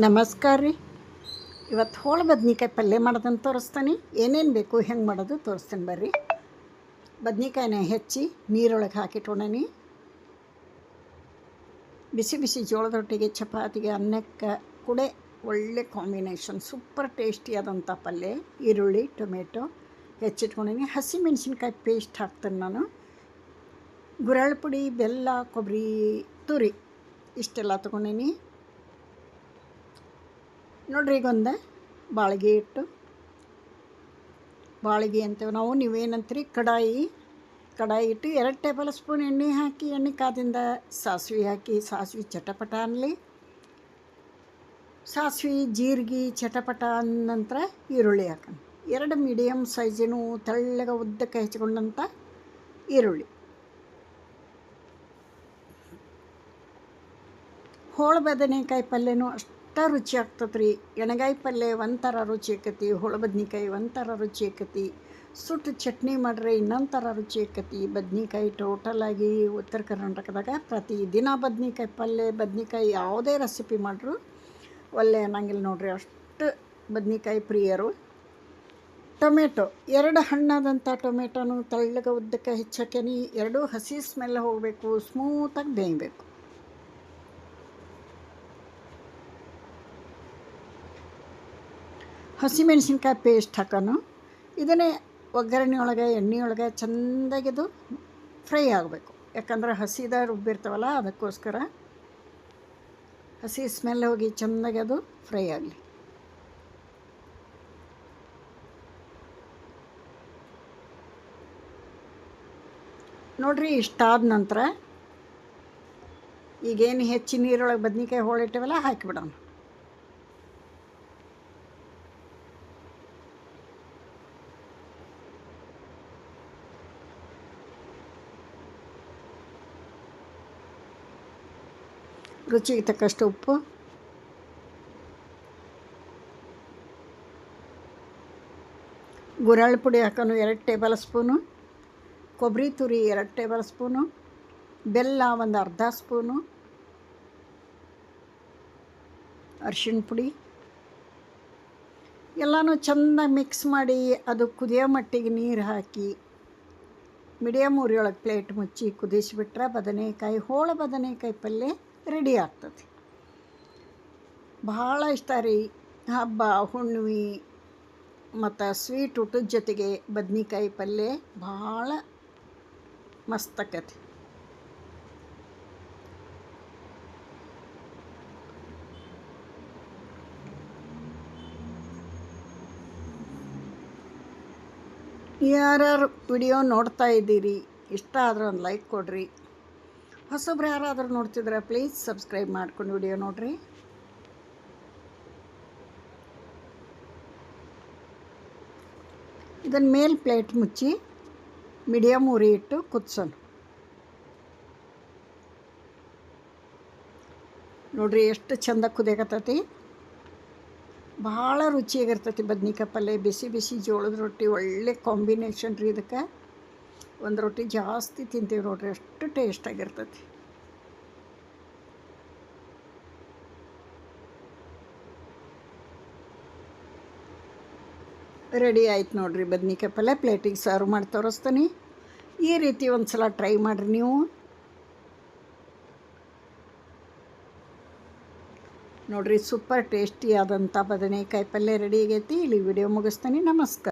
ನಮಸ್ಕಾರ ರೀ. ಇವತ್ತು ಹೋಳು ಬದ್ನಿಕಾಯಿ ಪಲ್ಯ ಮಾಡೋದನ್ನು ತೋರಿಸ್ತಾನೆ. ಏನೇನು ಬೇಕು ಹೆಂಗೆ ಮಾಡೋದು ತೋರಿಸ್ತೀನಿ ಬರ್ರಿ. ಬದ್ನಿಕಾಯಿನ ಹೆಚ್ಚಿ ನೀರೊಳಗೆ ಹಾಕಿಟ್ಕೊಂಡೀನಿ ಬಿಸಿ ಬಿಸಿ ಜೋಳದ ರೊಟ್ಟಿಗೆ ಚಪಾತಿಗೆ ಅನ್ನಕ್ಕೆ ಕೂಡ ಒಳ್ಳೆ ಕಾಂಬಿನೇಷನ್, ಸೂಪರ್ ಟೇಸ್ಟಿಯಾದಂಥ ಪಲ್ಯ, ಈರುಳ್ಳಿ, ಟೊಮೆಟೊ ಹೆಚ್ಚಿಟ್ಕೊಂಡೀನಿ ಹಸಿ ಮೆಣಸಿನ್ಕಾಯಿ ಪೇಸ್ಟ್ ಹಾಕ್ತೇನೆ ನಾನು. ಗುರಳ್ ಪುಡಿ ಬೆಲ್ಲ ಕೊಬ್ಬರಿ ತುರಿ ಇಷ್ಟೆಲ್ಲ ತೊಗೊಂಡೀನಿ ನೋಡ್ರಿ ಈಗ ಒಂದು ಬಾಳಿಗೆ ಇಟ್ಟು ಬಾಳಿಗೆ ಅಂತೇವೆ ನಾವು, ನೀವೇನಂತೀರಿ? ಕಡಾಯಿ ಕಡಾಯಿ ಇಟ್ಟು ಎರಡು ಟೇಬಲ್ ಸ್ಪೂನ್ ಎಣ್ಣೆ ಹಾಕಿ, ಎಣ್ಣೆ ಕಾದಿಂದ ಸಾಸಿವೆ ಹಾಕಿ, ಸಾಸಿವೆ ಚಟಪಟ ಅನ್ನಲಿ ಸಾಸಿವೆ, ಜೀರಿಗೆ, ಚಟಪಟ ಅಂದ ನಂತರ ಈರುಳ್ಳಿ ಹಾಕೋಣ. ಎರಡು ಮೀಡಿಯಮ್ ಸೈಜಿನ ತೆಳ್ಳಗೆ ಉದ್ದಕ್ಕೆ ಹೆಚ್ಚಿಕೊಂಡಂಥ ಈರುಳ್ಳಿ. ಹೋಳು ಬದನೆಕಾಯಿ ಪಲ್ಯನೂ ಅಷ್ಟು ರುಚಿ ಆಗ್ತದೆ ರೀ ಎಣಗಾಯಿ ಪಲ್ಯ ಒಂಥರ ರುಚಿ ಆಕತಿ ಹೋಳು ಬದ್ನಿಕಾಯಿ ಒಂಥರ ರುಚಿ ಆಕತಿ. ಸುಟ್ಟು ಚಟ್ನಿ ಮಾಡ್ರೆ ಇನ್ನೊಂಥರ ಥರ ರುಚಿ ಆಕತಿ. ಬದ್ನಿಕಾಯಿ ಟೋಟಲಾಗಿ ಉತ್ತರ ಕರ್ನಾಟಕದಾಗ ಪ್ರತಿ ದಿನ ಬದ್ನಿಕಾಯಿ ಪಲ್ಯ ಬದ್ನಿಕಾಯಿ ಯಾವುದೇ ರೆಸಿಪಿ ಮಾಡ್ರು ಒಳ್ಳೆ ಅನ್ನಂಗಿಲ್ಲ ನೋಡ್ರಿ. ಅಷ್ಟು ಬದ್ನಿಕಾಯಿ ಪ್ರಿಯರು. ಟೊಮೆಟೊ, ಎರಡು ಹಣ್ಣಾದಂಥ ಟೊಮೆಟೊನು ತಳ್ಳಗ ಉದ್ದಕ್ಕೆ ಹೆಚ್ಚಕ್ಕೆ ಎರಡೂ ಹಸಿ ಸ್ಮೆಲ್ ಹೋಗಬೇಕು ಸ್ಮೂತಾಗಿ ಬೇಯಬೇಕು. ಹಸಿಮೆಣ್ಸಿನ್ಕಾಯಿ ಪೇಸ್ಟ್ ಹಾಕೋಣ ಇದನ್ನೇ ಒಗ್ಗರಣೆ ಒಳಗೆ ಎಣ್ಣೆ ಒಳಗೆ ಫ್ರೈ ಆಗಬೇಕು. ಯಾಕಂದ್ರೆ ಹಸಿದ ರುಬ್ಬಿರ್ತಾವಲ್ಲ ಅದಕ್ಕೋಸ್ಕರ ಹಸಿ ಸ್ಮೆಲ್ ಹೋಗಿ ಚೆಂದಾಗಿ ಅದು ಫ್ರೈ ಆಗಲಿ. ನೋಡ್ರಿ, ಇಷ್ಟಾದ ನಂತರ ಈಗೇನು ಹೆಚ್ಚಿ ನೀರೊಳಗೆ ಬದ್ನಿಕಾಯಿ ಹೋಳಿಟ್ಟಿವಲ್ಲ ಹಾಕಿಬಿಡೋಣ ರುಚಿಗೆ ತಕ್ಕಷ್ಟು ಉಪ್ಪು. ಗುರಾಳ್ ಪುಡಿ ಹಾಕೋನು ಎರಡು ಟೇಬಲ್ ಸ್ಪೂನು. ಕೊಬ್ಬರಿ ತುರಿ ಎರಡು ಟೇಬಲ್ ಸ್ಪೂನು. ಬೆಲ್ಲ ಒಂದು ಅರ್ಧ ಸ್ಪೂನು. ಅರ್ಶಿಣ ಪುಡಿ. ಎಲ್ಲನೂ ಚೆನ್ನಾಗಿ ಮಿಕ್ಸ್ ಮಾಡಿ ಅದು ಕುದಿಯೋ ಮಟ್ಟಿಗೆ ನೀರು ಹಾಕಿ ಮೀಡಿಯಮ್ ಉರಿಯೊಳಗೆ ಪ್ಲೇಟ್ ಮುಚ್ಚಿ ಕುದಿಸಿಬಿಟ್ರೆ ಬದನೆಕಾಯಿ, ಹೋಳ ಬದನೆಕಾಯಿ ಪಲ್ಯ ರೆಡಿ ಆಗ್ತದೆ. ಭಾಳ ಇಷ್ಟ ರೀ. ಹಬ್ಬ, ಹುಣ್ಣಿಮೆ, ಮತ್ತು ಸ್ವೀಟ್ ಊಟದ ಜೊತೆಗೆ ಬದ್ನಿಕಾಯಿ ಪಲ್ಯ ಭಾಳ ಮಸ್ತ್ ಆಕತಿ. ಯಾರ್ಯಾರು ವಿಡಿಯೋ ನೋಡ್ತಾ ಇದ್ದೀರಿ, ಇಷ್ಟ ಆದ್ರೆ ಒಂದು ಲೈಕ್ ಕೊಡಿರಿ. ಹೊಸಬ್ರು ಯಾರಾದರೂ ನೋಡ್ತಿದ್ರೆ ಪ್ಲೀಸ್ ಸಬ್ಸ್ಕ್ರೈಬ್ ಮಾಡ್ಕೊಂಡು ವಿಡಿಯೋ ನೋಡಿರಿ. ಇದನ್ನು ಮೇಲ್ ಪ್ಲೇಟ್ ಮುಚ್ಚಿ ಮೀಡಿಯಮ್ ಉರಿ ಇಟ್ಟು ಕುದಿಸೋಣ. ನೋಡ್ರಿ ಎಷ್ಟು ಚಂದ ಕುದಿಯಕತ್ತೈತಿ. ಭಾಳ ರುಚಿಯಾಗಿರ್ತೈತಿ ಬದ್ನಿಕಾಯಿ ಪಲ್ಯ ಬಿಸಿ ಬಿಸಿ ಜೋಳದ ರೊಟ್ಟಿ, ಒಳ್ಳೆ ಕಾಂಬಿನೇಷನ್ ರೀ ಇದಕ್ಕೆ. ಒಂದು ರೊಟ್ಟಿ ಜಾಸ್ತಿ ತಿಂತೀವಿ ನೋಡ್ರಿ, ಅಷ್ಟು ಟೇಸ್ಟಾಗಿರ್ತೈತಿ ರೆಡಿ ಆಯ್ತು ನೋಡ್ರಿ ಬದ್ನಿಕಾಯಿ ಪಲ್ಯ, ಪ್ಲೇಟಿಗೆ ಸರ್ವ್ ಮಾಡಿ ತೋರಿಸ್ತೀನಿ. ಈ ರೀತಿ ಒಂದು ಸಲ ಟ್ರೈ ಮಾಡಿರಿ ನೀವು. ನೋಡ್ರಿ ಸೂಪರ್ ಟೇಸ್ಟಿ ಆದಂಥ ಬದನೆಕಾಯಿ ಪಲ್ಯ ರೆಡಿ ಆಗೈತಿ. ಇಲ್ಲಿ ವಿಡಿಯೋ ಮುಗಿಸ್ತೀನಿ. ನಮಸ್ಕಾರ.